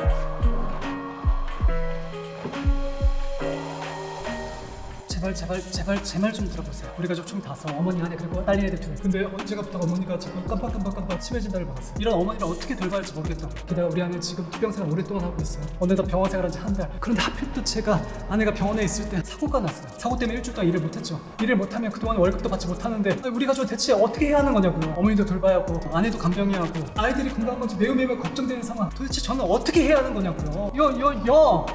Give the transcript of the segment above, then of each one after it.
Thank you. 제발 제발 제발 제 말 좀 들어보세요. 우리 가족 총 다섯, 어머니 하나 그리고 딸 얘네들 둘. 근데 언제가부터 어머니가 자꾸 깜빡깜빡깜빡 치매진다를 받았어요. 이런 어머니를 어떻게 돌봐야 할지 모르겠다고. 게다가 우리 아내 지금 투병 생활 오랫동안 하고 있어요. 어느덧 병원 생활한 지 한 달. 그런데 하필 또 제가 아내가 병원에 있을 때 사고가 났어요. 사고 때문에 일주일 동안 일을 못했죠. 일을 못하면 그동안 월급도 받지 못하는데 우리 가족 대체 어떻게 해야 하는 거냐고요. 어머니도 돌봐야 하고 아내도 간병해야 하고 아이들이 건강한 건지 매우 매우 걱정되는 상황. 도대체 저는 어떻게 해야 하는 거냐고요. 여 여 여.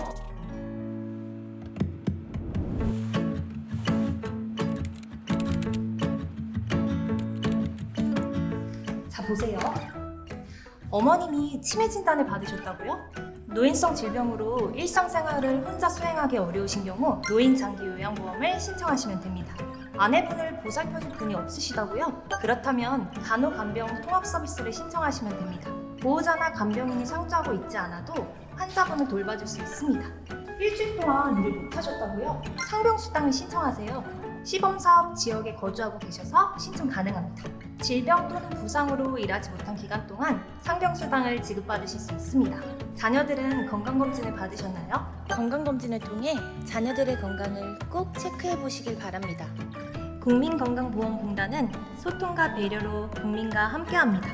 보세요. 어머님이 치매 진단을 받으셨다고요? 노인성 질병으로 일상생활을 혼자 수행하기 어려우신 경우 노인 장기 요양보험을 신청하시면 됩니다. 아내분을 보살펴줄 분이 없으시다고요? 그렇다면 간호간병 통합 서비스를 신청하시면 됩니다. 보호자나 간병인이 상주하고 있지 않아도 환자분을 돌봐줄 수 있습니다. 일주일 동안 일을 못하셨다고요? 상병수당을 신청하세요. 시범사업 지역에 거주하고 계셔서 신청 가능합니다. 질병 또는 부상으로 일하지 못한 기간 동안 상병수당을 지급받으실 수 있습니다. 자녀들은 건강검진을 받으셨나요? 건강검진을 통해 자녀들의 건강을 꼭 체크해 보시길 바랍니다. 국민건강보험공단은 소통과 배려로 국민과 함께합니다.